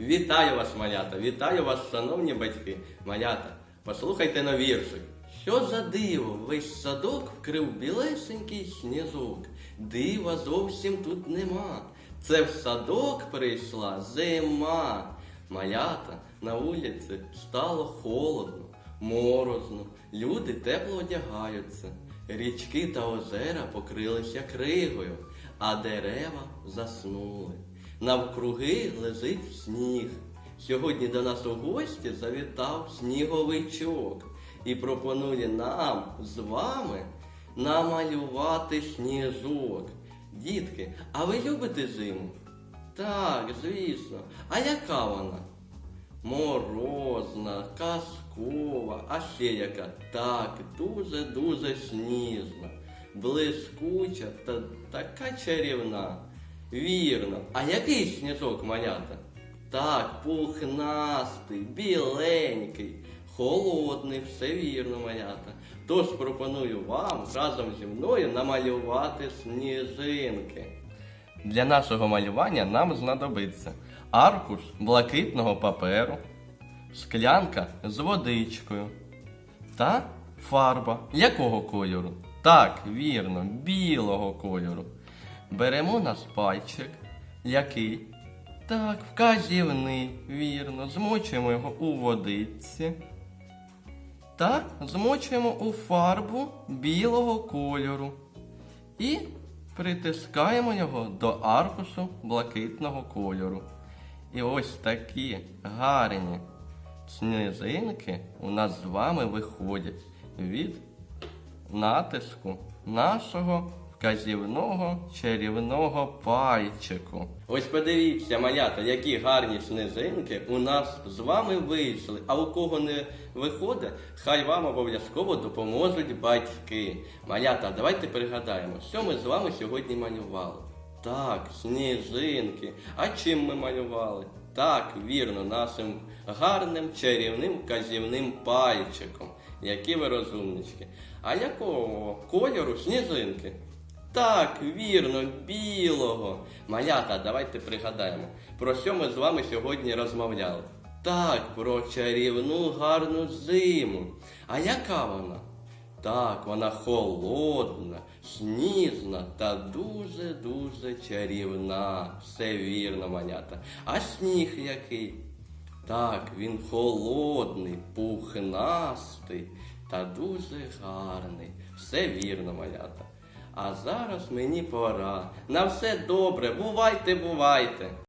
Вітаю вас, малята, вітаю вас, шановні батьки. Малята, послухайте на віршик. Що за диво, весь садок вкрив білесенький сніжок. Дива зовсім тут нема. Це в садок прийшла зима. Малята на вулиці стало холодно, морозно, люди тепло одягаються. Річки та озера покрилися кригою, а дерева заснули. Навкруги лежить сніг. Сьогодні до нас у гості завітав сніговичок і пропонує нам з вами намалювати сніжок. Дітки, а ви любите зиму? Так, звісно. А яка вона? Морозна, казкова, а ще яка? Так, дуже-дуже сніжна, блискуча та така чарівна. Вірно. А який сніжок, малята? Так, пухнастий, біленький, холодний, все вірно, малята. Тож пропоную вам разом зі мною намалювати сніжинки. Для нашого малювання нам знадобиться аркуш блакитного паперу, склянка з водичкою та фарба якого кольору? Так, вірно, білого кольору. Беремо наш пальчик, який? Так, вказівний, вірно, змочуємо його у водичці та змочуємо у фарбу білого кольору і притискаємо його до аркушу блакитного кольору. І ось такі гарні сніжинки у нас з вами виходять від натиску нашого вказівного чарівного пальчику. Ось подивіться, малята, які гарні сніжинки у нас з вами вийшли. А у кого не виходить, хай вам обов'язково допоможуть батьки. Малята, давайте пригадаємо, що ми з вами сьогодні малювали. Так, сніжинки. А чим ми малювали? Так, вірно, нашим гарним чарівним вказівним пальчиком. Які ви розумнички. А якого кольору сніжинки? Так, вірно, білого. Малята, давайте пригадаємо, про що ми з вами сьогодні розмовляли. Так, про чарівну гарну зиму. А яка вона? Так, вона холодна, сніжна та дуже-дуже чарівна. Все вірно, малята. А сніг який? Так, він холодний, пухнастий та дуже гарний. Все вірно, малята. А зараз мені пора. На все добре, бувайте, бувайте.